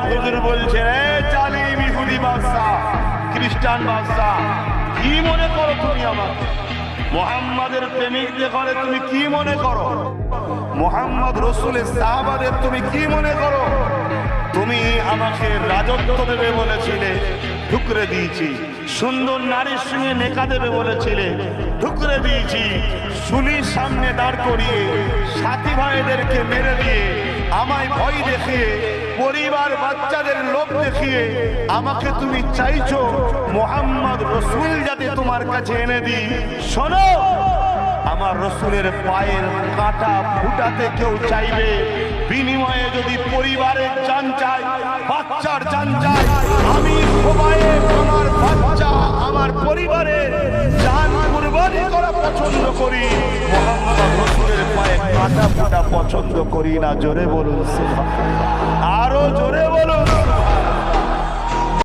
হুজুর ইহুদি খ্রিস্টান কি মনে করো তুমি আমাকে? মোহাম্মদের তুমি কি মনে করো? মোহাম্মদ রসুলের সাহাবাদের তুমি কি মনে করো? তুমি আমাকে রাজত্ব দেবে বলেছিলে, ঠুকরে দিয়েছি। সুন্দর নারীর সঙ্গে নেকা দেবে বলেছিলে, ঠুকরে দিয়েছি। শুলির সামনে দাঁড় করিয়ে সাথী ভাইদেরকে মেরে দিয়ে আমায় ভয় দেখিয়ে, পরিবার বাচ্চাদের লোক দেখিয়ে, আমাকে তুমি চাইছো মোহাম্মদ রসুল যাতে তোমার কাছে এনে দিই। শোনো, আমার রসুলের পায়ের কাটা ফুটাতে কেউ চাইবে। বিনিময়ে যদি পরিবারের চান চাই বাচ্চার চান চাই আমি সবাই আমার বাচ্চা, আমার পরিবারের চান কুরবানি করা পছন্দ করি। পছন্দ করি না জোরে বলুন আরও জোরে বলুন।